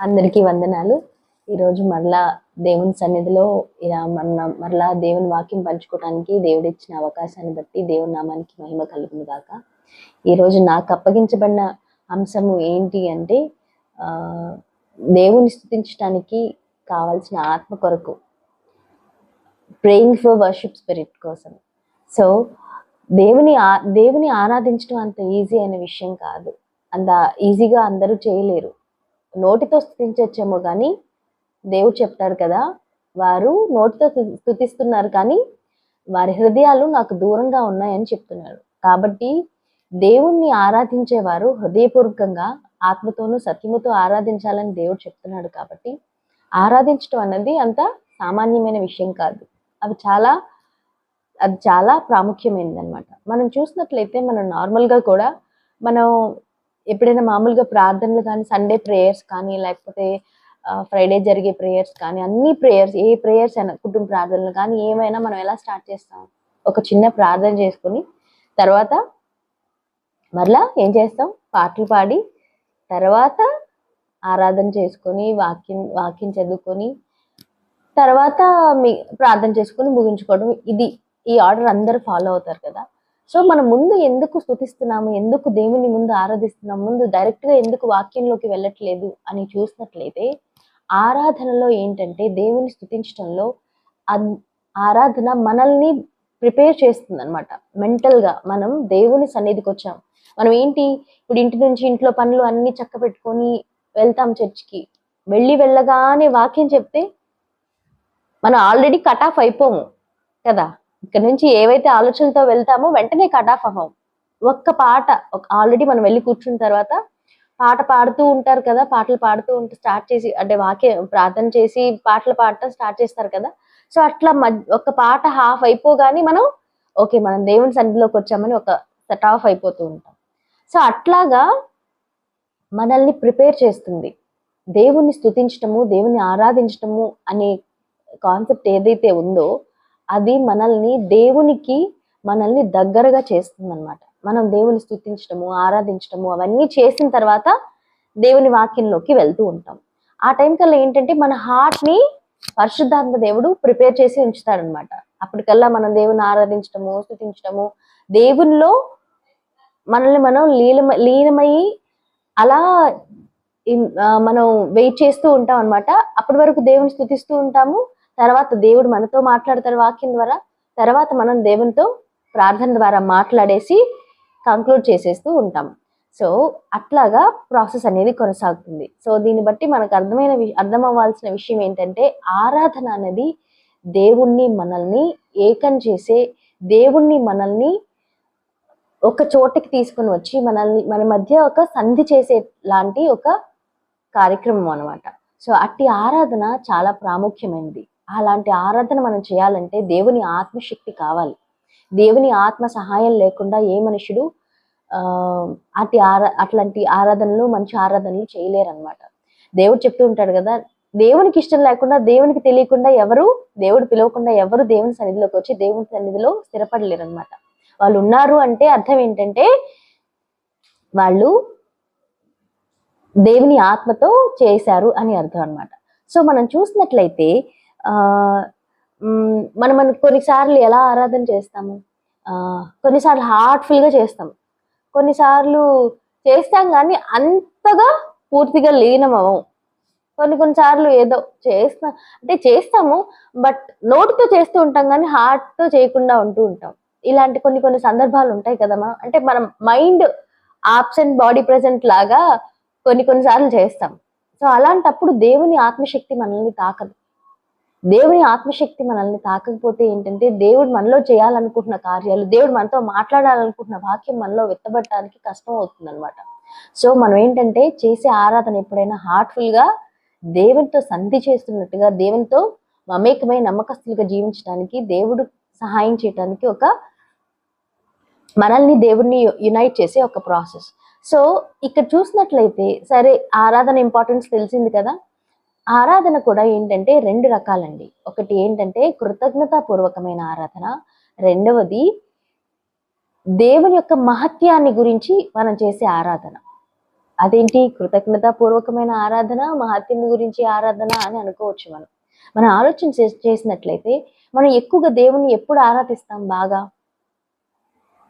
అందరికీ వందనాలు. ఈరోజు మరలా దేవుని సన్నిధిలో ఇలా మన మరలా దేవుని వాక్యం పంచుకోవడానికి దేవుడు ఇచ్చిన అవకాశాన్ని బట్టి దేవుని నామానికి మహిమ కలుగును గాక. ఈరోజు నాకు అప్పగించబడిన అంశము ఏంటి అంటే దేవుని స్థుతించడానికి కావాల్సిన ఆత్మ కొరకు ప్రేయింగ్ ఫర్ వర్షిప్ స్పిరిట్ కోసం. సో దేవుని ఆ దేవుని ఆరాధించడం అంత ఈజీ అయిన విషయం కాదు. అంత ఈజీగా అందరూ చేయలేరు. నోటితో స్థుతించవచ్చేమో కానీ దేవుడు చెప్తాడు కదా వారు నోటితో స్థుతిస్తున్నారు కానీ వారి హృదయాలు నాకు దూరంగా ఉన్నాయని చెప్తున్నారు కాబట్టి దేవుణ్ణి ఆరాధించేవారు హృదయపూర్వకంగా ఆత్మతోనూ సత్యముతో ఆరాధించాలని దేవుడు చెప్తున్నాడు కాబట్టి ఆరాధించడం అన్నది అంత సామాన్యమైన విషయం కాదు. అవి చాలా అది చాలా ప్రాముఖ్యమైనది అనమాట మనం చూసినట్లయితే మనం నార్మల్గా కూడా మనం ఎప్పుడైనా మామూలుగా ప్రార్థనలు కానీ సండే ప్రేయర్స్ కానీ లేకపోతే ఫ్రైడే జరిగే ప్రేయర్స్ కానీ అన్ని ప్రేయర్స్ ఏ ప్రేయర్స్ అయినా కుటుంబ ప్రార్థనలు కానీ ఏమైనా మనం ఎలా స్టార్ట్ చేస్తాం? ఒక చిన్న ప్రార్థన చేసుకుని తర్వాత మరలా ఏం చేస్తాం? పాటలు పాడి తర్వాత ఆరాధన చేసుకొని వాక్యం వాక్యం చదువుకొని తర్వాత మీ ప్రార్థన చేసుకొని ముగించుకోవడం. ఇది ఈ ఆర్డర్ అందరూ ఫాలో అవుతారు కదా. సో మనం ముందు ఎందుకు స్థుతిస్తున్నాము? ఎందుకు దేవుని ముందు ఆరాధిస్తున్నాము? ముందు డైరెక్ట్గా ఎందుకు వాక్యంలోకి వెళ్ళట్లేదు అని చూసినట్లయితే ఆరాధనలో ఏంటంటే దేవుని స్థుతించడంలో ఆరాధన మనల్ని ప్రిపేర్ చేస్తుంది అనమాట మెంటల్గా మనం దేవుని సన్నిధికి వచ్చాం. మనం ఏంటి? ఇప్పుడు ఇంటి నుంచి ఇంట్లో పనులు అన్ని చక్క పెట్టుకొని వెళ్తాం చర్చికి. వెళ్ళి వెళ్ళగానే వాక్యం చెప్తే మనం ఆల్రెడీ కట్ ఆఫ్ అయిపోము కదా? ఇక్కడ నుంచి ఏవైతే ఆలోచనలతో వెళ్తామో వెంటనే కట్ ఆఫ్ అవ్వం. ఒక్క పాట ఆల్రెడీ మనం వెళ్ళి కూర్చున్న తర్వాత పాట పాడుతూ ఉంటారు కదా పాటలు పాడుతూ ఉంటే స్టార్ట్ చేసి అంటే వాక్య ప్రార్థన చేసి పాటలు పాడటం స్టార్ట్ చేస్తారు కదా. సో అట్లా మధ్య ఒక పాట హాఫ్ అయిపోగానే మనం ఓకే మనం దేవుని సన్నిధిలోకి వచ్చామని ఒక సెట్ ఆఫ్ అయిపోతూ ఉంటాం. సో అట్లాగా మనల్ని ప్రిపేర్ చేస్తుంది. దేవుణ్ణి స్తుతించటము దేవుని ఆరాధించటము అనే కాన్సెప్ట్ ఏదైతే ఉందో అది మనల్ని దేవునికి మనల్ని దగ్గరగా చేస్తుంది అనమాట మనం దేవుని స్థుతించడము ఆరాధించడము అవన్నీ చేసిన తర్వాత దేవుని వాక్యంలోకి వెళ్తూ ఉంటాం. ఆ టైం కల్లా ఏంటంటే మన హార్ట్ని పరిశుద్ధాత్మ దేవుడు ప్రిపేర్ చేసి ఉంచుతాడనమాట అప్పటికల్లా మనం దేవుని ఆరాధించడము స్థుతించడము దేవునిలో మనల్ని మనం లీలమ లీనమయ్యి అలా మనం వెయిట్ చేస్తూ ఉంటాం అనమాట అప్పటి వరకు దేవుని స్థుతిస్తూ ఉంటాము. తర్వాత దేవుడు మనతో మాట్లాడతారు వాక్యం ద్వారా తర్వాత మనం దేవునితో ప్రార్థన ద్వారా మాట్లాడేసి కంక్లూడ్ చేసేస్తూ ఉంటాం. సో అట్లాగా ప్రాసెస్ అనేది కొనసాగుతుంది. సో దీన్ని బట్టి మనకు అర్థమైన అర్థం అవ్వాల్సిన విషయం ఏంటంటే ఆరాధన అనేది దేవుణ్ణి మనల్ని ఏకం చేసే దేవుణ్ణి మనల్ని ఒక చోటకి తీసుకొని వచ్చి మనల్ని మన మధ్య ఒక సంధి చేసే లాంటి ఒక కార్యక్రమం అన్నమాట. సో అట్టి ఆరాధన చాలా ప్రాముఖ్యమైనది. అలాంటి ఆరాధన మనం చేయాలంటే దేవుని ఆత్మశక్తి కావాలి. దేవుని ఆత్మ సహాయం లేకుండా ఏ మనుషుడు ఆ ఆరా అట్లాంటి ఆరాధనలు మంచి ఆరాధనలు చేయలేరనమాట దేవుడు చెప్తూ ఉంటాడు కదా దేవునికి ఇష్టం లేకుండా దేవునికి తెలియకుండా ఎవరు దేవుడు పిలవకుండా ఎవరు దేవుని సన్నిధిలోకి వచ్చి దేవుని సన్నిధిలో స్థిరపడలేరు అనమాట వాళ్ళు ఉన్నారు అంటే అర్థం ఏంటంటే వాళ్ళు దేవుని ఆత్మతో చేశారు అని అర్థం అన్నమాట. సో మనం చూసినట్లయితే మనం మనం కొన్నిసార్లు ఎలా ఆరాధన చేస్తాము? కొన్నిసార్లు హార్ట్ఫుల్గా చేస్తాం కొన్నిసార్లు చేస్తాం కానీ అంతగా పూర్తిగా లీనమవం కొన్ని కొన్నిసార్లు ఏదో చేస్తా అంటే చేస్తాము బట్ నోటితో చేస్తూ ఉంటాం కానీ హార్ట్తో చేయకుండా ఉంటూ ఉంటాం. ఇలాంటి కొన్ని కొన్ని సందర్భాలు ఉంటాయి కదా మనం. అంటే మనం మైండ్ ఆబ్సెంట్ బాడీ ప్రజెంట్ లాగా కొన్ని కొన్నిసార్లు చేస్తాం. సో అలాంటప్పుడు దేవుని ఆత్మశక్తి మనల్ని తాకదు. దేవుని ఆత్మశక్తి మనల్ని తాకకపోతే ఏంటంటే దేవుడు మనలో చేయాలనుకుంటున్న కార్యాలు దేవుడు మనతో మాట్లాడాలనుకుంటున్న వాక్యం మనలో వెత్తబట్టడానికి కష్టం అవుతుంది అనమాట సో మనం ఏంటంటే చేసే ఆరాధన ఎప్పుడైనా హార్ట్ఫుల్గా గా దేవునితో సంధి చేస్తున్నట్టుగా దేవునితో మమేకమై నమ్మకస్తులుగా జీవించడానికి దేవుడు సహాయం చేయడానికి ఒక మనల్ని దేవుడిని యునైట్ చేసే ఒక ప్రాసెస్ సో ఇక్కడ చూసినట్లయితే సరే ఆరాధన ఇంపార్టెన్స్ తెలిసింది కదా ఆరాధన కూడా ఏంటంటే రెండు రకాలండి. ఒకటి ఏంటంటే కృతజ్ఞతాపూర్వకమైన ఆరాధన. రెండవది దేవుని యొక్క మహత్యాన్ని గురించి మనం చేసే ఆరాధన. అదేంటి? కృతజ్ఞతాపూర్వకమైన ఆరాధన మహత్యము గురించి ఆరాధన అని అనుకోవచ్చు మనం. మనం ఆలోచన చేసినట్లయితే మనం ఎక్కువగా దేవుణ్ణి ఎప్పుడు ఆరాధిస్తాం బాగా?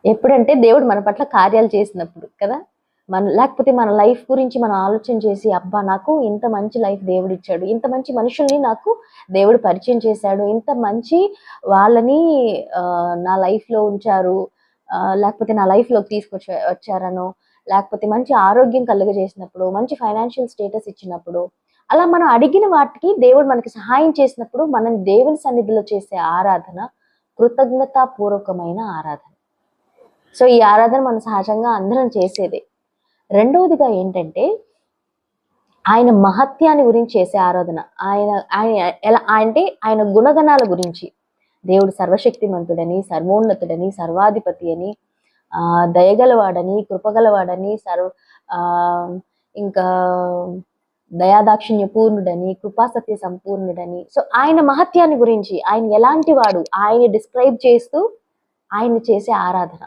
ఎప్పుడంటే దేవుడు మన పట్ల కార్యాలు చేసినప్పుడు కదా? మన లేకపోతే మన లైఫ్ గురించి మనం ఆలోచన చేసి అబ్బా నాకు ఇంత మంచి లైఫ్ దేవుడు ఇచ్చాడు ఇంత మంచి మనుషుల్ని నాకు దేవుడు పరిచయం చేశాడు. ఇంత మంచి వాళ్ళని నా లైఫ్లో ఉంచారు. లేకపోతే నా లైఫ్లోకి తీసుకొచ్చి వచ్చారనో లేకపోతే మంచి ఆరోగ్యం కలుగజేసినప్పుడు మంచి ఫైనాన్షియల్ స్టేటస్ ఇచ్చినప్పుడు అలా మనం అడిగిన వాటికి దేవుడు మనకి సహాయం చేసినప్పుడు మనం దేవుని సన్నిధిలో చేసే ఆరాధన కృతజ్ఞతాపూర్వకమైన ఆరాధన. సో ఈ ఆరాధన మనం సహజంగా అందరం చేసేదే. రెండవదిగా ఏంటంటే ఆయన మహత్యాన్ని గురించి చేసే ఆరాధన. ఆయన ఆయన ఎలా అంటే ఆయన గుణగణాల గురించి. దేవుడు సర్వశక్తిమంతుడని సర్వోన్నతుడని సర్వాధిపతి అని దయగలవాడని కృపగలవాడని సర్వ ఇంకా దయాదాక్షిణ్య పూర్ణుడని కృపాసత్య సంపూర్ణుడని. సో ఆయన మహత్యాన్ని గురించి ఆయన ఎలాంటి వాడు ఆయన డిస్క్రైబ్ చేస్తూ ఆయన చేసే ఆరాధన.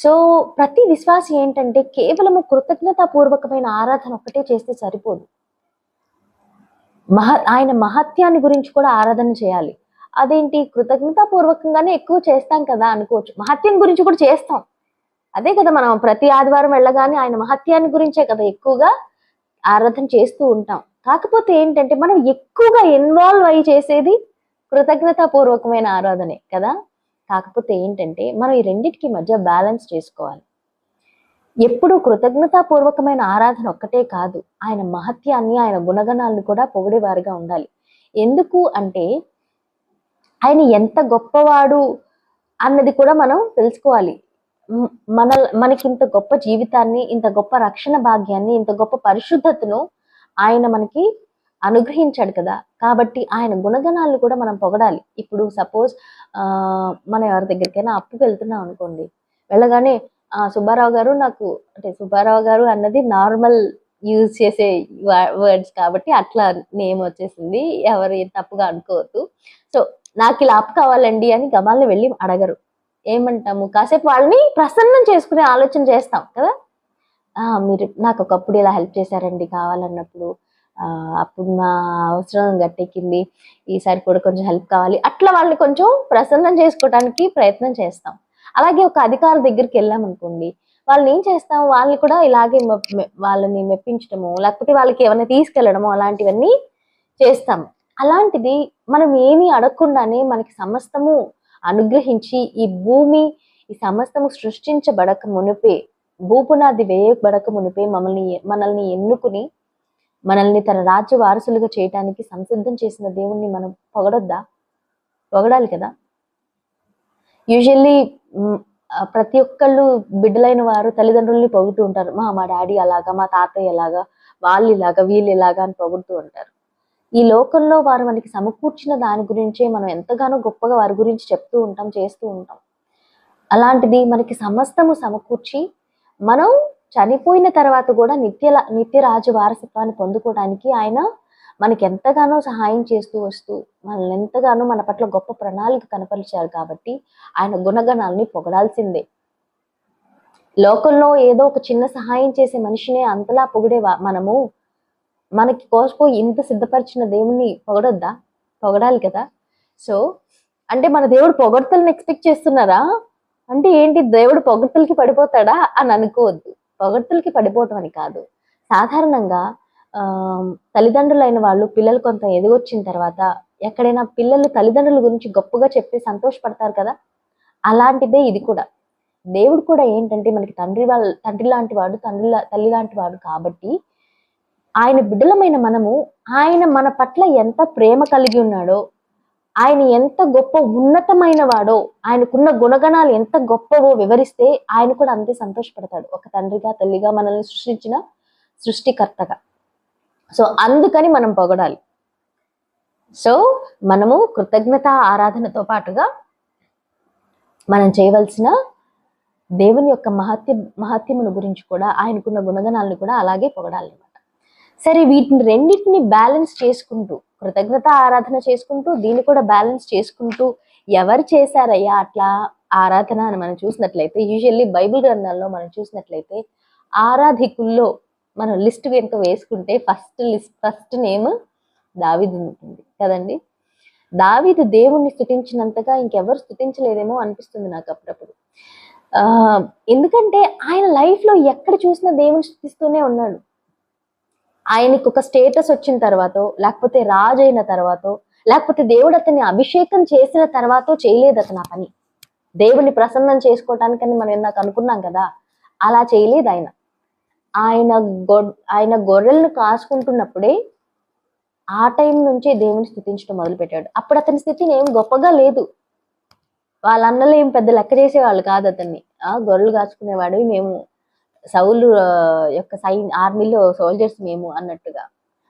సో ప్రతి విశ్వాసి ఏంటంటే కేవలము కృతజ్ఞతాపూర్వకమైన ఆరాధన ఒక్కటే చేస్తే సరిపోదు. మహ ఆయన మహత్యాన్ని గురించి కూడా ఆరాధన చేయాలి. అదేంటి? కృతజ్ఞతాపూర్వకంగానే ఎక్కువ చేస్తాం కదా అనుకోవచ్చు. మహత్యం గురించి కూడా చేస్తాం. అదే కదా మనం ప్రతి ఆదివారం వెళ్ళగానే ఆయన మహత్యాన్ని గురించే కదా ఎక్కువగా ఆరాధన చేస్తూ ఉంటాం. కాకపోతే ఏంటంటే మనం ఎక్కువగా ఇన్వాల్వ్ అయ్యి చేసేది కృతజ్ఞతాపూర్వకమైన ఆరాధనే కదా? కాకపోతే ఏంటంటే మనం ఈ రెండింటికి మధ్య బ్యాలెన్స్ చేసుకోవాలి. ఎప్పుడు కృతజ్ఞతాపూర్వకమైన ఆరాధన ఒక్కటే కాదు ఆయన మహత్యాన్ని ఆయన గుణగణాలను కూడా పొగిడేవారుగా ఉండాలి. ఎందుకు అంటే ఆయన ఎంత గొప్పవాడు అన్నది కూడా మనం తెలుసుకోవాలి. మన మనకి ఇంత గొప్ప జీవితాన్ని ఇంత గొప్ప రక్షణ భాగ్యాన్ని ఇంత గొప్ప పరిశుద్ధతను ఆయన మనకి అనుగ్రహించాడు కదా. కాబట్టి ఆయన గుణగణాలను కూడా మనం పొగడాలి. ఇప్పుడు సపోజ్ మనం ఎవరి దగ్గరికైనా అప్పుకి వెళ్తున్నాం అనుకోండి. వెళ్ళగానే సుబ్బారావు గారు నాకు అంటే సుబ్బారావు గారు అన్నది నార్మల్ యూజ్ చేసే వర్డ్స్ కాబట్టి అట్లా నేమ్ వచ్చేసింది. ఎవరు తప్పుగా అనుకోవద్దు. సో నాకు ఇలా అప్పు కావాలండి అని గమాల్ని వెళ్ళి అడగరు. ఏమంటాము? కాసేపు వాళ్ళని ప్రసన్నం చేసుకునే ఆలోచన చేస్తాం కదా. మీరు నాకు ఒకప్పుడు ఇలా హెల్ప్ చేశారండి కావాలన్నప్పుడు. అప్పుడు నా అవసరం గట్టెక్కింది. ఈసారి కూడా కొంచెం హెల్ప్ కావాలి. అట్లా వాళ్ళని కొంచెం ప్రసన్నం చేసుకోవడానికి ప్రయత్నం చేస్తాం. అలాగే ఒక అధికారి దగ్గరికి వెళ్ళాం అనుకోండి. వాళ్ళని ఏం చేస్తాం? వాళ్ళని కూడా ఇలాగే వాళ్ళని మెప్పించడము లేకపోతే వాళ్ళకి ఏమైనా తీసుకెళ్ళడము అలాంటివన్నీ చేస్తాం. అలాంటిది మనం ఏమీ అడగకుండానే మనకి సమస్తము అనుగ్రహించి ఈ భూమి ఈ సమస్తము సృష్టించబడక మునిపే భూపునాది వేయబడక మునిపే మమ్మల్ని మనల్ని ఎన్నుకుని మనల్ని తన రాజ్య వారసులుగా చేయటానికి సంసిద్ధం చేసిన దేవుణ్ణి మనం పొగడొద్దా? పొగడాలి కదా. యూజువల్లీ ప్రతి ఒక్కళ్ళు బిడ్డలైన వారు తల్లిదండ్రుల్ని పొగుడుతూ ఉంటారు. మా మా డాడీ అలాగా మా తాతయ్య ఎలాగా వాళ్ళు ఇలాగా వీళ్ళు ఇలాగా అని పొగుడుతూ ఉంటారు. ఈ లోకంలో వారు మనకి సమకూర్చిన దాని గురించే మనం ఎంతగానో గొప్పగా వారి గురించి చెప్తూ ఉంటాం చేస్తూ ఉంటాం. అలాంటిది మనకి సమస్తము సమకూర్చి మనం చనిపోయిన తర్వాత కూడా నిత్య నిత్యరాజు వారసత్వాన్ని పొందుకోవడానికి ఆయన మనకి ఎంతగానో సహాయం చేస్తూ వస్తూ మనల్ని ఎంతగానో మన పట్ల గొప్ప ప్రణాళిక కనపరిచారు కాబట్టి ఆయన గుణగణాలని పొగడాల్సిందే. లోకంలో ఏదో ఒక చిన్న సహాయం చేసే మనిషినే అంతలా పొగిడే మనము? మనకి కోసపోయి ఇంత సిద్ధపరిచిన దేవుని పొగడొద్దా? పొగడాలి కదా. సో అంటే మన దేవుడు పొగడతలను ఎక్స్పెక్ట్ చేస్తున్నారా? అంటే ఏంటి దేవుడు పొగడ్తలకి పడిపోతాడా అని అనుకోవద్దు. పొగడ్తలకి పడిపోవటం అని కాదు. సాధారణంగా తల్లిదండ్రులైన వాళ్ళు పిల్లలు కొంత ఎదిగొచ్చిన తర్వాత ఎక్కడైనా పిల్లలు తల్లిదండ్రుల గురించి గొప్పగా చెప్పి సంతోషపడతారు కదా? అలాంటిదే ఇది కూడా. దేవుడు కూడా ఏంటంటే మనకి తండ్రి వాళ్ళ తండ్రి లాంటి వాడు తండ్రి తల్లి లాంటి వాడు కాబట్టి ఆయన బిడ్డలమైన మనము ఆయన మన పట్ల ఎంత ప్రేమ కలిగి ఉన్నాడో ఆయన ఎంత గొప్ప ఉన్నతమైన వాడో ఆయనకున్న గుణగణాలు ఎంత గొప్పవో వివరిస్తే ఆయన కూడా అంతే సంతోషపడతాడు. ఒక తండ్రిగా తల్లిగా మనల్ని సృష్టించిన సృష్టికర్తగా. సో అందుకని మనం పొగడాలి. సో మనము కృతజ్ఞత ఆరాధనతో పాటుగా మనం చేయవలసిన దేవుని యొక్క మహత్య మహత్యమును గురించి కూడా ఆయనకున్న గుణగణాలను కూడా అలాగే పొగడాలన్నమాట. సరే వీటిని రెండింటిని బ్యాలెన్స్ చేసుకుంటూ కృతజ్ఞత ఆరాధన చేసుకుంటూ దీన్ని కూడా బ్యాలెన్స్ చేసుకుంటూ ఎవరు చేశారయ్యా అట్లా ఆరాధన అని మనం చూసినట్లయితే యూజువల్లీ బైబిల్ గ్రంథాల్లో మనం చూసినట్లయితే ఆరాధికుల్లో మనం లిస్ట్ కనుక వేసుకుంటే ఫస్ట్ లిస్ట్ ఫస్ట్ నేమ్ దావిది ఉంటుంది. కదండి? దావిది దేవుణ్ణి స్థుతించినంతగా ఇంకెవరు స్థుతించలేదేమో అనిపిస్తుంది నాకు అప్పుడప్పుడు. ఎందుకంటే ఆయన లైఫ్లో ఎక్కడ చూసినా దేవుని స్థుతిస్తూనే ఉన్నాడు. ఆయనకు ఒక స్టేటస్ వచ్చిన తర్వాత లేకపోతే రాజు అయిన తర్వాత లేకపోతే దేవుడు అతన్ని అభిషేకం చేసిన తర్వాత చేయలేదు అతను ఆ పని. దేవుని ప్రసన్నం చేసుకోవటానికని మనం ఇందాక అనుకున్నాం కదా అలా చేయలేదు ఆయన. ఆయన గొ ఆయన గొర్రెలను కాసుకుంటున్నప్పుడే ఆ టైం నుంచి దేవుని స్థుతించడం మొదలుపెట్టాడు. అప్పుడు అతని స్థితిని ఏం గొప్పగా లేదు. వాళ్ళ అన్నలు ఏం పెద్ద లెక్క చేసేవాళ్ళు కాదు అతన్ని. ఆ గొర్రెలు కాచుకునేవాడు మేము సౌలు యొక్క సైన్ ఆర్మీలో సోల్జర్స్ మేము అన్నట్టుగా.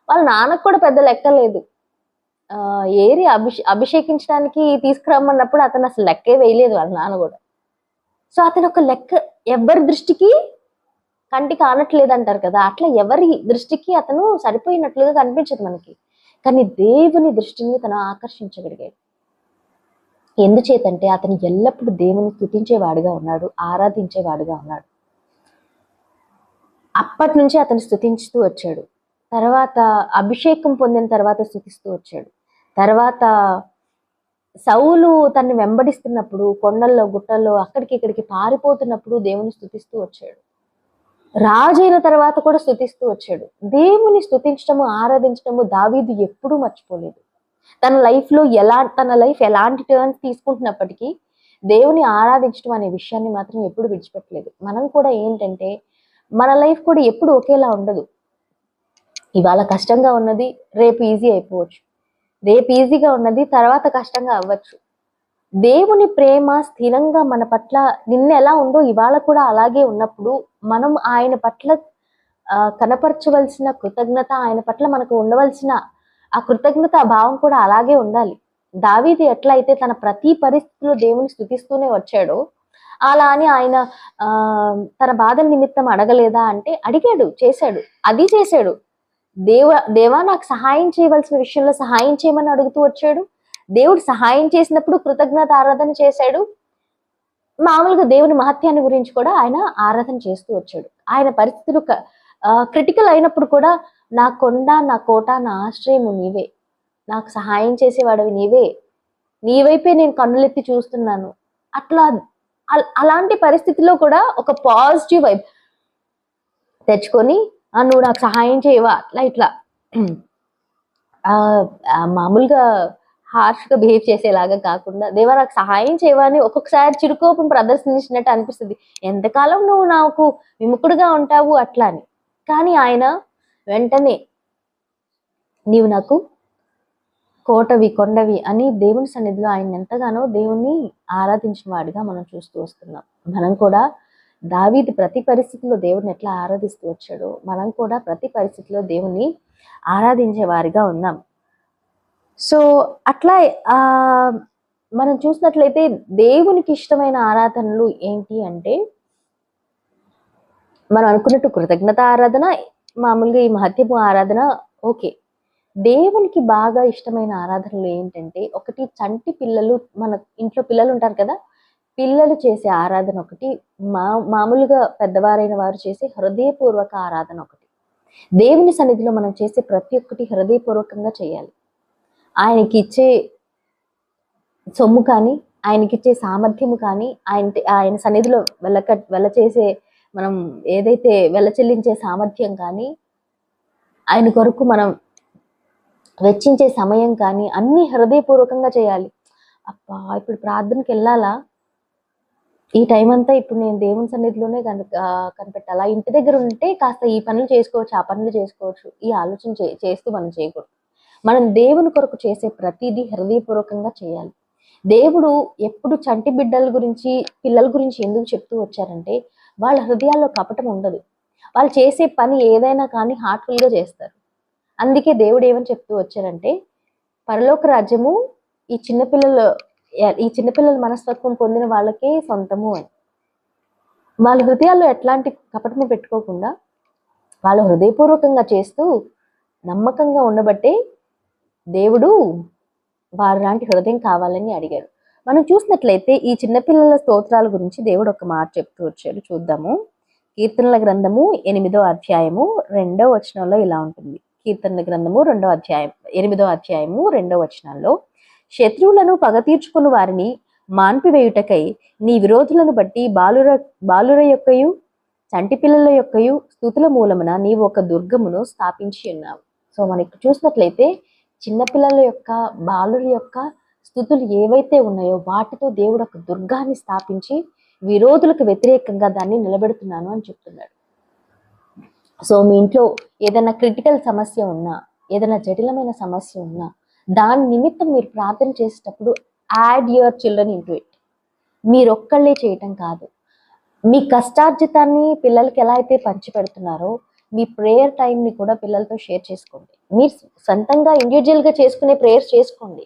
వాళ్ళ నాన్నకు కూడా పెద్ద లెక్క లేదు. ఏరి అభిషే అభిషేకించడానికి తీసుకురమ్మన్నప్పుడు అతను అసలు లెక్కే వేయలేదు వాళ్ళ నాన్న కూడా. సో అతను ఒక లెక్క ఎవరి దృష్టికి కంటికి ఆనట్లేదు అంటారు కదా అట్లా ఎవరి దృష్టికి అతను సరిపోయినట్లుగా కనిపించదు మనకి. కానీ దేవుని దృష్టిని తను ఆకర్షించగలిగాడు. ఎందుచేతంటే అతను ఎల్లప్పుడూ దేవుని స్థుతించేవాడుగా ఉన్నాడు ఆరాధించేవాడుగా ఉన్నాడు. అప్పటి నుంచి అతను స్థుతించుతూ వచ్చాడు. తర్వాత అభిషేకం పొందిన తర్వాత స్థుతిస్తూ వచ్చాడు. తర్వాత సౌలు తన్ని వెంబడిస్తున్నప్పుడు కొండల్లో గుట్టల్లో అక్కడికి ఇక్కడికి పారిపోతున్నప్పుడు దేవుని స్థుతిస్తూ వచ్చాడు. రాజైన తర్వాత కూడా స్థుతిస్తూ వచ్చాడు. దేవుని స్థుతించడము ఆరాధించడము దావీదు ఎప్పుడూ మర్చిపోలేదు. తన లైఫ్లో ఎలా తన లైఫ్ ఎలాంటి టర్న్స్ తీసుకుంటున్నప్పటికీ దేవుని ఆరాధించడం అనే విషయాన్ని మాత్రం ఎప్పుడు విడిచిపెట్టలేదు. మనం కూడా ఏంటంటే మన లైఫ్ కూడా ఎప్పుడు ఒకేలా ఉండదు. ఇవాళ కష్టంగా ఉన్నది రేపు ఈజీ అయిపోవచ్చు. రేపు ఈజీగా ఉన్నది తర్వాత కష్టంగా అవ్వచ్చు. దేవుని ప్రేమ స్థిరంగా మన పట్ల నిన్న ఎలా ఉందో ఇవాళ కూడా అలాగే ఉన్నప్పుడు మనం ఆయన పట్ల కనపరచవలసిన కృతజ్ఞత ఆయన పట్ల మనకు ఉండవలసిన ఆ కృతజ్ఞత భావం కూడా అలాగే ఉండాలి. దావీది ఎట్లయితే తన ప్రతి పరిస్థితిలో దేవుని స్థుతిస్తూనే వచ్చాడో అలా అని ఆయన తన బాధల నిమిత్తం అడగలేదా అంటే అడిగాడు చేశాడు. అది చేశాడు. దేవ దేవా నాకు సహాయం చేయవలసిన విషయంలో సహాయం చేయమని అడుగుతూ వచ్చాడు. దేవుడు సహాయం చేసినప్పుడు కృతజ్ఞత ఆరాధన చేశాడు. మామూలుగా దేవుని మహత్యాన్ని గురించి కూడా ఆయన ఆరాధన చేస్తూ వచ్చాడు. ఆయన పరిస్థితులు క్రిటికల్ అయినప్పుడు కూడా నా కొండ నా కోట నా ఆశ్రయము నీవే. నాకు సహాయం చేసేవాడవి నీవే. నీ వైపే నేను కన్నులెత్తి చూస్తున్నాను. అట్లా అలాంటి పరిస్థితిలో కూడా ఒక పాజిటివ్ వైబ్. తెచ్చుకొని "ఆ, నువ్వు నాకు సహాయం చేయవా? అట్లా ఇట్లా. మామూలుగా హార్ష్గా బిహేవ్ చేసేలాగా కాకుండా దేవా నాకు సహాయం చేయవా? అని ఒక్కొక్కసారి చిరుకోపం ప్రదర్శించినట్టు అనిపిస్తుంది. ఎంతకాలం నువ్వు నాకు విముఖుడుగా ఉంటావు? అట్లా అని. కానీ ఆయన వెంటనే నీవు నాకు కోటవి కొండవి అని దేవుని సన్నిధిలో ఆయన ఎంతగానో దేవుణ్ణి ఆరాధించిన వాడిగా మనం చూస్తూ వస్తున్నాం. మనం కూడా దావీది ప్రతి పరిస్థితిలో దేవుడిని ఎట్లా ఆరాధిస్తూ వచ్చాడో మనం కూడా ప్రతి పరిస్థితిలో దేవుణ్ణి ఆరాధించే వారిగా ఉన్నాం. సో అట్లా మనం చూసినట్లయితే దేవునికి ఇష్టమైన ఆరాధనలు ఏంటి అంటే మనం అనుకున్నట్టు కృతజ్ఞత ఆరాధన మామూలుగా ఈ మహత్యపు ఆరాధన ఓకే. దేవునికి బాగా ఇష్టమైన ఆరాధనలు ఏంటంటే ఒకటి చంటి పిల్లలు మన ఇంట్లో పిల్లలు ఉంటారు కదా పిల్లలు చేసే ఆరాధన ఒకటి మా మామూలుగా పెద్దవారైన వారు చేసే హృదయపూర్వక ఆరాధన ఒకటి. దేవుని సన్నిధిలో మనం చేసే ప్రతి ఒక్కటి హృదయపూర్వకంగా చేయాలి. ఆయనకి ఇచ్చే సొమ్ము కానీ ఆయనకిచ్చే సామర్థ్యము కానీ ఆయన ఆయన సన్నిధిలో వెళ్ళక వెళ్ళ చేసే మనం ఏదైతే వెళ్ళ చెల్లించే సామర్థ్యం కానీ ఆయన కొరకు మనం వెచ్చించే సమయం కానీ అన్ని హృదయపూర్వకంగా చేయాలి. అబ్బా ఇప్పుడు ప్రార్థనకి వెళ్ళాలా? ఈ టైం అంతా ఇప్పుడు నేను దేవుని సన్నిధిలోనే కను కనిపెట్టాలా? ఇంటి దగ్గర ఉంటే కాస్త ఈ పనులు చేసుకోవచ్చు ఆ పనులు చేసుకోవచ్చు ఈ ఆలోచన చే చేస్తూ మనం చేయకూడదు. మనం దేవుని కొరకు చేసే ప్రతిదీ హృదయపూర్వకంగా చేయాలి. దేవుడు ఎప్పుడు చంటి బిడ్డల గురించి పిల్లల గురించి ఎందుకు చెప్తూ వచ్చారంటే వాళ్ళ హృదయాల్లో కపటం ఉండదు. వాళ్ళు చేసే పని ఏదైనా కానీ హార్ట్ఫుల్గా చేస్తారు. అందుకే దేవుడు ఏమని చెప్తూ వచ్చారంటే పరలోక రాజ్యము ఈ చిన్నపిల్లలు ఈ చిన్నపిల్లల మనస్తత్వం పొందిన వాళ్ళకే సొంతము అని. వాళ్ళ హృదయాల్లో ఎట్లాంటి కపటము పెట్టుకోకుండా వాళ్ళు హృదయపూర్వకంగా చేస్తూ నమ్మకంగా ఉండబట్టే దేవుడు వారి లాంటి హృదయం కావాలని అడిగారు మనం చూసినట్లయితే ఈ చిన్నపిల్లల స్తోత్రాల గురించి దేవుడు ఒక మాట చెప్తూ వచ్చాడు. చూద్దాము. కీర్తనల గ్రంథము ఎనిమిదో అధ్యాయము రెండో వచనంలో ఇలా ఉంటుంది. కీర్తనల గ్రంథము రెండో అధ్యాయం ఎనిమిదో అధ్యాయము రెండో వచనంలో శత్రువులను పగ తీర్చుకుని వారిని మాన్పివేయుటకై నీ విరోధులను బట్టి బాలుర బాలుర యొక్కయు చంటి పిల్లల యొక్కయు స్థుతుల మూలమున నీవు ఒక దుర్గమును స్థాపించి ఉన్నావు. సో మనకి చూసినట్లయితే చిన్నపిల్లల యొక్క బాలుల యొక్క స్థుతులు ఏవైతే ఉన్నాయో వాటితో దేవుడు ఒక దుర్గాన్ని స్థాపించి విరోధులకు వ్యతిరేకంగా దాన్ని నిలబెడుతున్నాను అని చెప్తున్నాడు. సో మీ ఇంట్లో ఏదైనా క్రిటికల్ సమస్య ఉన్నా ఏదైనా జటిలమైన సమస్య ఉన్నా దాని నిమిత్తం మీరు ప్రార్థన చేసేటప్పుడు add your children into it మీరు ఒక్కళ్ళే చేయటం కాదు. మీ కష్టార్జితాన్ని పిల్లలకి ఎలా అయితే పంచి పెడుతున్నారో మీ ప్రేయర్ టైంని కూడా పిల్లలతో షేర్ చేసుకోండి. మీరు సొంతంగా ఇండివిజువల్గా చేసుకునే ప్రేయర్స్ చేసుకోండి.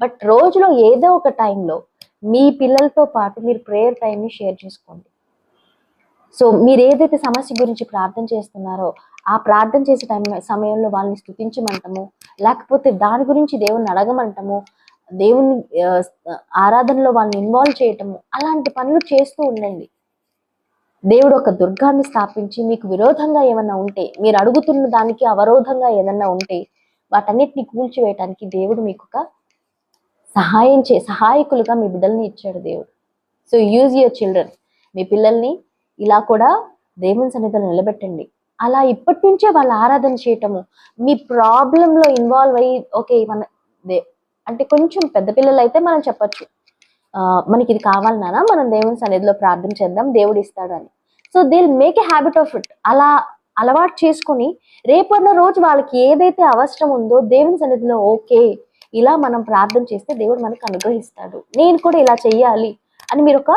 బట్ రోజులో ఏదో ఒక టైంలో మీ పిల్లలతో పాటు మీరు ప్రేయర్ టైంని షేర్ చేసుకోండి. సో మీరు ఏదైతే సమస్య గురించి ప్రార్థన చేస్తున్నారో ఆ ప్రార్థన చేసే టైం సమయంలో వాళ్ళని స్థుతించమంటాము లేకపోతే దాని గురించి దేవుణ్ణి అడగమంటము దేవుని ఆరాధనలో వాళ్ళని ఇన్వాల్వ్ చేయటము అలాంటి పనులు చేస్తూ ఉండండి. దేవుడు ఒక దుర్గాన్ని స్థాపించి మీకు విరోధంగా ఏమన్నా ఉంటే మీరు అడుగుతున్న దానికి అవరోధంగా ఏదన్నా ఉంటే వాటన్నిటిని కూల్చివేయటానికి దేవుడు మీకు ఒక సహాయం చే సహాయకులుగా మీ బిడ్డల్ని ఇచ్చాడు దేవుడు. సో యూజ్ యువర్ చిల్డ్రన్ మీ పిల్లల్ని ఇలా కూడా దేవుని సన్నిధిలో నిలబెట్టండి. అలా ఇప్పటి నుంచే వాళ్ళ ఆరాధన చేయటము మీ ప్రాబ్లంలో ఇన్వాల్వ్ అయ్యి ఓకే మన దే అంటే కొంచెం పెద్ద పిల్లలు అయితే మనం చెప్పచ్చు. మనకి ఇది కావాలన్నానా మనం దేవుని సన్నిధిలో ప్రార్థన చేద్దాం దేవుడు ఇస్తాడు అని so they make a habit of it అలా అలవాటు చేసుకొని రేపన్న రోజు వాళ్ళకి ఏదైతే అవసరం ఉందో దేవుని సన్నిధిలో ఓకే ఇలా మనం ప్రార్థన చేస్తే దేవుడు మనకు అనుగ్రహిస్తాడు. నేను కూడా ఇలా చెయ్యాలి అని మీరు ఒక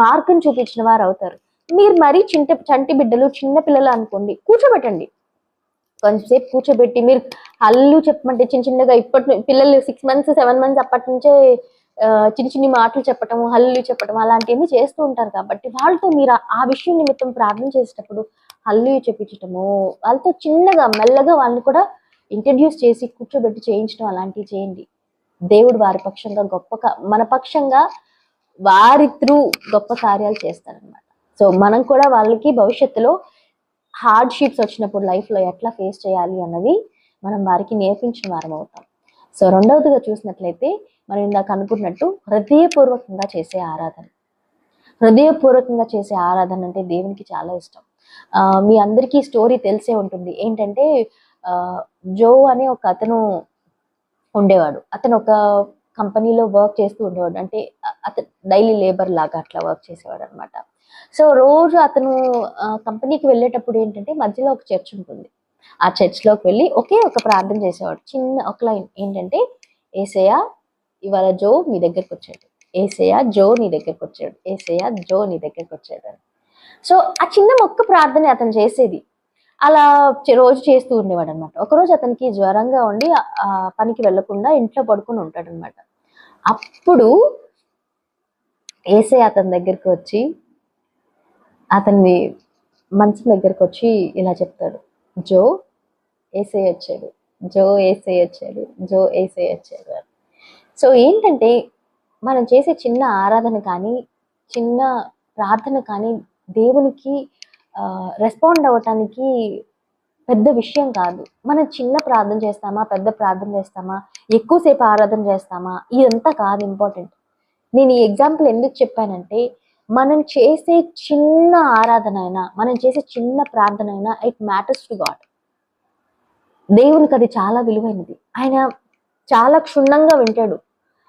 మార్గం చూపించిన వారు అవుతారు. మీరు మరీ చింట చంటి బిడ్డలు చిన్న పిల్లలు అనుకోండి కూర్చోబెట్టండి. కొంచెంసేపు కూర్చోబెట్టి మీరు హల్లు చెప్పమంటే చిన్న చిన్నగా ఇప్పటి పిల్లలు సిక్స్ మంత్స్ సెవెన్ మంత్స్ అప్పటి నుంచే చిన్న చిన్ని మాటలు చెప్పటం హల్లు చెప్పటం అలాంటివన్నీ చేస్తూ ఉంటారు కాబట్టి వాళ్ళతో మీరు ఆ- విషయం నిమిత్తం ప్రార్థన చేసేటప్పుడు హల్లు చెప్పించటము వాళ్ళతో చిన్నగా మెల్లగా వాళ్ళని కూడా ఇంట్రడ్యూస్ చేసి కూర్చోబెట్టి చేయించడం అలాంటివి చేయండి. దేవుడు వారి పక్షంగా గొప్ప మన పక్షంగా వారి త్రూ గొప్ప కార్యాలు చేస్తారనమాట సో మనం కూడా వాళ్ళకి భవిష్యత్తులో హార్డ్షిప్స్ వచ్చినప్పుడు లైఫ్లో ఎట్లా ఫేస్ చేయాలి అన్నది మనం వారికి నేర్పించిన వారం అవుతాం. సో రెండవదిగా చూసినట్లయితే మనం ఇందాక అనుకున్నట్టు హృదయపూర్వకంగా చేసే ఆరాధన. హృదయపూర్వకంగా చేసే ఆరాధన అంటే దేవునికి చాలా ఇష్టం. మీ అందరికీ స్టోరీ తెలిసే ఉంటుంది. ఏంటంటే జో అనే ఒక అతను ఉండేవాడు. అతను ఒక కంపెనీలో వర్క్ చేస్తూ ఉండేవాడు. అంటే అతను డైలీ లేబర్ లాగా అట్లా వర్క్ చేసేవాడు అనమాట సో రోజు అతను కంపెనీకి వెళ్ళేటప్పుడు ఏంటంటే మధ్యలో ఒక చర్చ్ ఉంటుంది. ఆ చర్చ్లోకి వెళ్ళి ఒకే ఒక ప్రార్థన చేసేవాడు. చిన్న ఒక లైన్ ఏంటంటే ఏసయ్య ఇవాళ జో మీ దగ్గరకు వచ్చాడు. ఏసయ్య జో నీ దగ్గరకు వచ్చాడు. ఏసయ్య జో నీ దగ్గరకు వచ్చాడు అని. సో ఆ చిన్న మొక్క ప్రార్థన అతను చేసేది. అలా రోజు చేస్తూ ఉండేవాడు అనమాట ఒకరోజు అతనికి జ్వరంగా ఉండి పనికి వెళ్ళకుండా ఇంట్లో పడుకుని ఉంటాడనమాట. అప్పుడు ఏసే అతని దగ్గరికి వచ్చి అతన్ని మనసు దగ్గరకు వచ్చి ఇలా చెప్తాడు. జో ఏసే వచ్చాడు జో ఏసే వచ్చాడు జో ఏసే వచ్చాడు సో ఏంటంటే మనం చేసే చిన్న ఆరాధన కానీ చిన్న ప్రార్థన కానీ దేవునికి రెస్పాండ్ అవ్వటానికి పెద్ద విషయం కాదు. మనం చిన్న ప్రార్థన చేస్తామా పెద్ద ప్రార్థన చేస్తామా ఎక్కువసేపు ఆరాధన చేస్తామా ఇదంతా కాదు ఇంపార్టెంట్. నేను ఈ ఎగ్జాంపుల్ ఎందుకు చెప్పానంటే మనం చేసే చిన్న ఆరాధన అయినా మనం చేసే చిన్న ప్రార్థన అయినా ఇట్ మ్యాటర్స్ టు గాడ్ దేవునికి అది చాలా విలువైనది. ఆయన చాలా క్షుణ్ణంగా వింటాడు.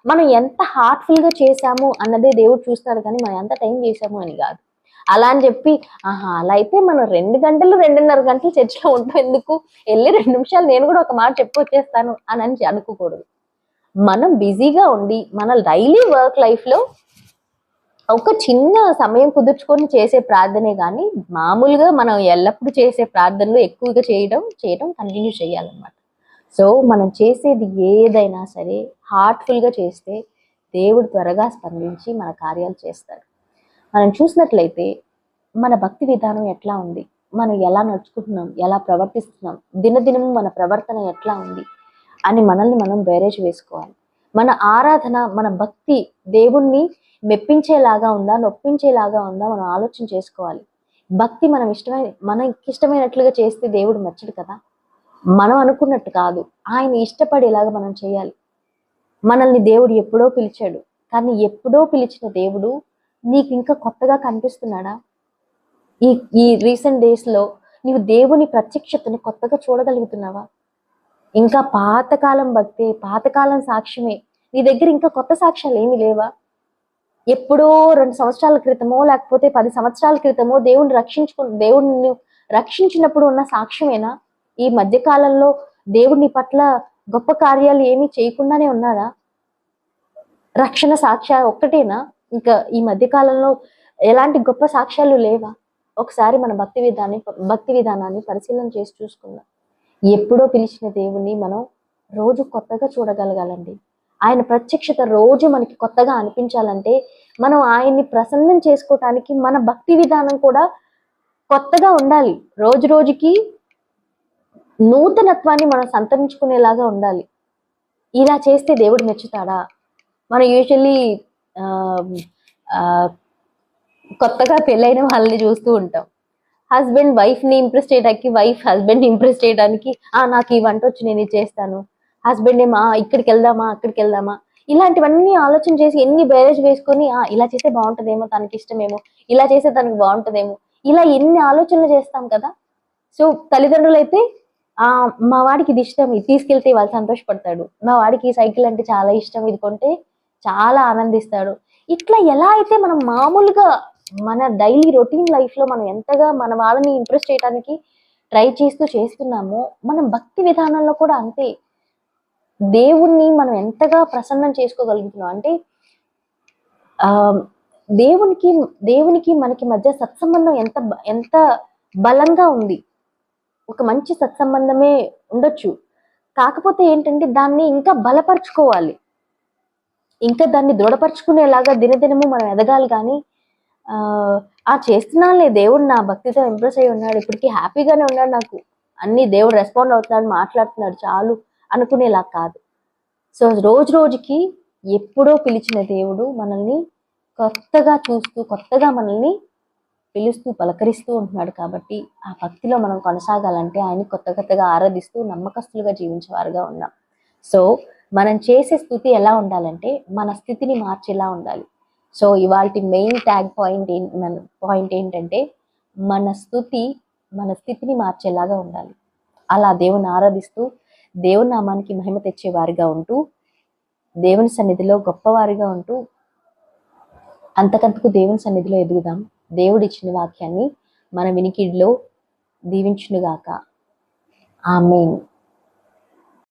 మనం ఎంత హార్ట్ఫుల్గా చేశాము అన్నదే దేవుడు చూస్తాడు కానీ మనం ఎంత టైం చేశాము అని కాదు. అలా అని చెప్పి ఆహా అలా అయితే మనం రెండు గంటలు రెండున్నర గంటలు చర్చిలో ఉంటాం ఎందుకు? వెళ్ళి రెండు నిమిషాలు నేను కూడా ఒక మాట చెప్పి వచ్చేస్తాను అని అని అనుకోకూడదు. మనం బిజీగా ఉండి మన డైలీ వర్క్ లైఫ్లో ఒక చిన్న సమయం కుదుర్చుకొని చేసే ప్రార్థనే కానీ మామూలుగా మనం ఎల్లప్పుడూ చేసే ప్రార్థనలు ఎక్కువగా చేయడం చేయడం కంటిన్యూ చేయాలన్నమాట. సో మనం చేసేది ఏదైనా సరే హార్ట్ఫుల్గా చేస్తే దేవుడు త్వరగా స్పందించి మన కార్యాలు చేస్తాడు. మనం చూసినట్లయితే మన భక్తి విధానం ఎట్లా ఉంది? మనం ఎలా నడుచుకుంటున్నాం? ఎలా ప్రవర్తిస్తున్నాం? దినదినము మన ప్రవర్తన ఎట్లా ఉంది? అని మనల్ని మనం బేరేజ్ వేసుకోవాలి. మన ఆరాధన మన భక్తి దేవుణ్ణి మెప్పించేలాగా ఉందా నొప్పించేలాగా ఉందా మనం ఆలోచన చేసుకోవాలి. భక్తి మనం ఇష్టమైన మనకి ఇష్టమైనట్లుగా చేస్తే దేవుడు మెచ్చడు కదా? మనం అనుకున్నట్టు కాదు. ఆయన ఇష్టపడేలాగా మనం చేయాలి. మనల్ని దేవుడు ఎప్పుడో పిలిచాడు. కానీ ఎప్పుడో పిలిచిన దేవుడు నీకు ఇంకా కొత్తగా కనిపిస్తున్నాడా? ఈ ఈ రీసెంట్ డేస్లో నీవు దేవుని ప్రత్యక్షతని కొత్తగా చూడగలుగుతున్నావా? ఇంకా పాతకాలం భక్తి పాతకాలం సాక్ష్యమే. నీ దగ్గర ఇంకా కొత్త సాక్ష్యాలు ఏమీ లేవా? ఎప్పుడో రెండు సంవత్సరాల క్రితమో లేకపోతే పది సంవత్సరాల క్రితమో దేవుణ్ణి రక్షించుకు దేవుణ్ణి రక్షించినప్పుడు ఉన్న సాక్ష్యమేనా? ఈ మధ్య కాలంలో దేవుని పట్ల గొప్ప కార్యాలు ఏమీ చేయకుండానే ఉన్నాడా రక్షణ సాక్ష్య ఒక్కటేనా? ఇంకా ఈ మధ్య కాలంలో ఎలాంటి గొప్ప సాక్ష్యాలు లేవా? ఒకసారి మన భక్తి విధాన్ని భక్తి విధానాన్ని పరిశీలన చేసి చూసుకుందాం. ఎప్పుడో పిలిచిన దేవుణ్ణి మనం రోజు కొత్తగా చూడగలగాలండి. ఆయన ప్రత్యక్షత రోజు మనకి కొత్తగా అనిపించాలంటే మనం ఆయన్ని ప్రసన్నం చేసుకోవటానికి మన భక్తి విధానం కూడా కొత్తగా ఉండాలి. రోజు రోజుకి నూతనత్వాన్ని మనం సంతరించుకునేలాగా ఉండాలి. ఇలా చేస్తే దేవుడు మెచ్చుతాడా? మనం యూజువల్లీ కొత్తగా పెళ్ళైన వాళ్ళని చూస్తూ ఉంటాం. హస్బెండ్ వైఫ్ని ఇంప్రెస్ చేయడానికి వైఫ్ హస్బెండ్ ఇంప్రెస్ చేయడానికి ఆ నాకు ఈ వంట వచ్చి నేను చేస్తాను. హస్బెండ్ ఏమా ఇక్కడికి వెళ్దామా అక్కడికి వెళ్దామా? ఇలాంటివన్నీ ఆలోచన చేసి ఎన్ని బ్యారేజ్ వేసుకొని ఆ ఇలా చేస్తే బాగుంటుందేమో తనకి ఇష్టమేమో ఇలా చేస్తే తనకి బాగుంటుందేమో. ఇలా ఎన్ని ఆలోచనలు చేస్తాం కదా. సో తల్లిదండ్రులు అయితే ఆ మా వాడికి ఇది ఇష్టం ఇది తీసుకెళ్తే వాళ్ళు సంతోషపడతాడు. మా వాడికి ఈ సైకిల్ అంటే చాలా ఇష్టం ఇది కొంటే చాలా ఆనందిస్తాడు. ఇట్లా ఎలా అయితే మనం మామూలుగా మన డైలీ రొటీన్ లైఫ్లో మనం ఎంతగా మన వాళ్ళని ఇంప్రెస్ చేయడానికి ట్రై చేస్తూ చేస్తున్నామో మనం భక్తి విధానంలో కూడా అంతే. దేవుణ్ణి మనం ఎంతగా ప్రసన్నం చేసుకోగలుగుతున్నాం? అంటే ఆ దేవునికి దేవునికి మనకి మధ్య సత్సంబంధం ఎంత ఎంత బలంగా ఉంది? ఒక మంచి సత్సంబంధమే ఉండొచ్చు. కాకపోతే ఏంటంటే దాన్ని ఇంకా బలపరుచుకోవాలి. ఇంకా దాన్ని దృఢపరుచుకునేలాగా దినదినము మనం ఎదగాలి కానీ ఆ చేస్తున్నానులే దేవుడు నా భక్తితో ఇంప్రెస్ అయి ఉన్నాడు ఇప్పటికి హ్యాపీగానే ఉన్నాడు నాకు. అన్ని దేవుడు రెస్పాండ్ అవుతున్నాడు మాట్లాడుతున్నాడు చాలు. అనుకునేలా కాదు. సో రోజు రోజుకి ఎప్పుడో పిలిచిన దేవుడు మనల్ని కొత్తగా చూస్తూ కొత్తగా మనల్ని పిలుస్తూ పలకరిస్తూ ఉంటున్నాడు కాబట్టి ఆ భక్తిలో మనం కొనసాగాలంటే ఆయన కొత్త కొత్తగా ఆరాధిస్తూ నమ్మకస్తులుగా జీవించేవారుగా ఉన్నాం. సో మనం చేసే స్థుతి ఎలా ఉండాలంటే మన స్థితిని మార్చేలా ఉండాలి. సో ఇవాళ మెయిన్ ట్యాగ్ పాయింట్ మన పాయింట్ ఏంటంటే మన స్థుతి మన స్థితిని మార్చేలాగా ఉండాలి. అలా దేవుని ఆరాధిస్తూ దేవుని నామానికి మహిమ తెచ్చేవారిగా ఉంటూ దేవుని సన్నిధిలో గొప్పవారిగా ఉంటూ అంతకంతకు దేవుని సన్నిధిలో ఎదుగుదాం. దేవుడు ఇచ్చిన వాక్యాన్ని మన వినికిడిలో దీవించునుగాక. ఆమెన్.